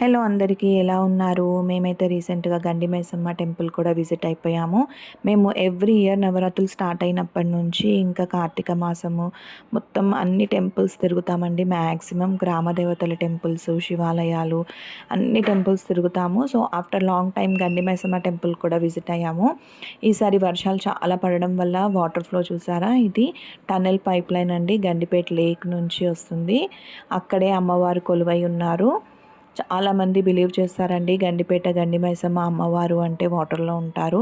Hello అందరికీ ఎలా ఉన్నారు? మేమైతే రీసెంట్గా గండిమైసమ్మ టెంపుల్ కూడా విజిట్ అయిపోయాము. మేము ఎవ్రీ ఇయర్ నవరాత్రులు స్టార్ట్ అయినప్పటి నుంచి ఇంకా కార్తీక మాసము మొత్తం అన్ని టెంపుల్స్ తిరుగుతామండి. మ్యాక్సిమం గ్రామ దేవతల టెంపుల్స్ శివాలయాలు అన్ని temples తిరుగుతాము. So after long time Gandi Maisamma temple కూడా విజిట్ అయ్యాము. ఈసారి వర్షాలు చాలా పడడం వల్ల వాటర్ ఫ్లో చూసారా? ఇది టనెల్ పైప్ లైన్ అండి. గండిపేట లేక్ నుంచి వస్తుంది. అక్కడే అమ్మవారు కొలువై ఉన్నారు. చాలామంది బిలీవ్ చేస్తారండి. గండిపేట గండి మైసమ్మ అమ్మవారు అంటే వాటర్లో ఉంటారు.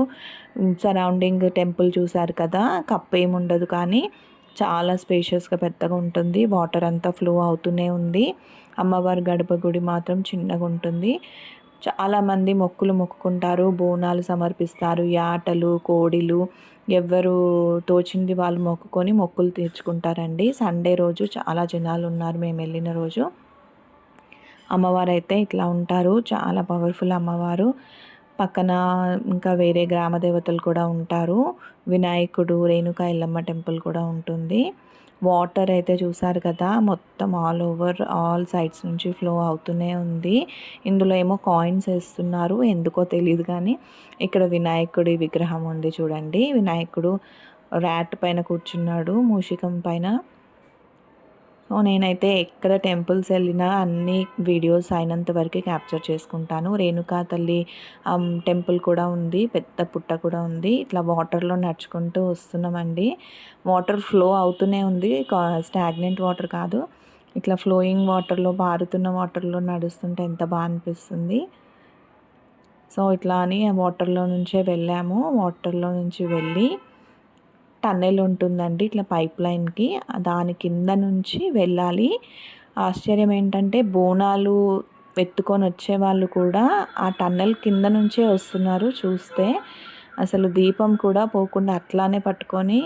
సరౌండింగ్ టెంపుల్ చూశారు కదా కప్పు ఏమి ఉండదు కానీ చాలా స్పేషియస్గా పెద్దగా ఉంటుంది. వాటర్ అంతా ఫ్లో అవుతూనే ఉంది. అమ్మవారి గడప గుడి మాత్రం చిన్నగా ఉంటుంది. చాలామంది మొక్కులు మొక్కుకుంటారు. బోనాలు సమర్పిస్తారు. యాటలు కోడిలు ఎవరు తోచింది వాళ్ళు మొక్కుకొని మొక్కులు తీర్చుకుంటారండి. సండే రోజు చాలా జనాలు ఉన్నారు. మేము వెళ్ళిన రోజు అమ్మవారు అయితే ఇట్లా ఉంటారు. చాలా పవర్ఫుల్ అమ్మవారు. పక్కన ఇంకా వేరే గ్రామ దేవతలు కూడా ఉంటారు. వినాయకుడు రేణుక ఎల్లమ్మ టెంపుల్ కూడా ఉంటుంది. వాటర్ అయితే చూసారు కదా మొత్తం ఆల్ ఓవర్ ఆల్ సైడ్స్ నుంచి ఫ్లో అవుతూనే ఉంది. ఇందులో ఏమో కాయిన్స్ వేస్తున్నారు ఎందుకో తెలియదు కానీ ఇక్కడ వినాయకుడి విగ్రహం ఉంది చూడండి. వినాయకుడు ర్యాట్ పైన కూర్చున్నాడు మూషికం పైన. సో నేనైతే ఎక్కడ టెంపుల్స్ వెళ్ళినా అన్ని వీడియోస్ అయినంత వరకు క్యాప్చర్ చేసుకుంటాను. రేణుకా తల్లి టెంపుల్ కూడా ఉంది పెద్ద పుట్ట కూడా ఉంది. ఇట్లా వాటర్లో నడుచుకుంటూ వస్తున్నామండి. వాటర్ ఫ్లో అవుతూనే ఉంది. స్టాగ్నెంట్ వాటర్ కాదు. ఇట్లా ఫ్లోయింగ్ వాటర్లో పారుతున్న వాటర్లో నడుస్తుంటే ఎంత బాగా అనిపిస్తుంది. సో ఇట్లా అని వాటర్లో నుంచే వెళ్ళాము. వాటర్లో నుంచి వెళ్ళి టన్నెల్ ఉంటుందండి ఇట్లా పైప్ లైన్కి. దాని కింద నుంచి వెళ్ళాలి. ఆశ్చర్యం ఏంటంటే బోనాలు ఎత్తుకొని వచ్చే వాళ్ళు కూడా ఆ టన్నెల్ కింద నుంచే వస్తున్నారు చూస్తే. అసలు దీపం కూడా పోకుండా అట్లానే పట్టుకొని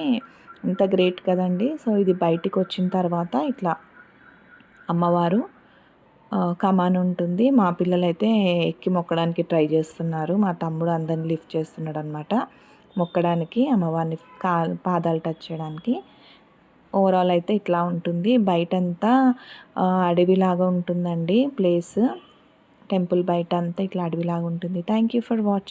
ఇంత గ్రేట్ కదండి. సో ఇది బయటికి వచ్చిన తర్వాత ఇట్లా అమ్మవారు కమాన్ ఉంటుంది. మా పిల్లలైతే ఎక్కి మొక్కడానికి ట్రై చేస్తున్నారు. మా తమ్ముడు అందరిని లిఫ్ట్ చేస్తున్నాడు అనమాట మొక్కడానికి అమ్మవారిని కా పాదాలు టచ్ చేయడానికి. ఓవరాల్ అయితే ఇట్లా ఉంటుంది. బయటంతా అడవిలాగా ఉంటుందండి ప్లేస్. టెంపుల్ బయట అంతా ఇట్లా అడవిలాగా ఉంటుంది. Thank you for watching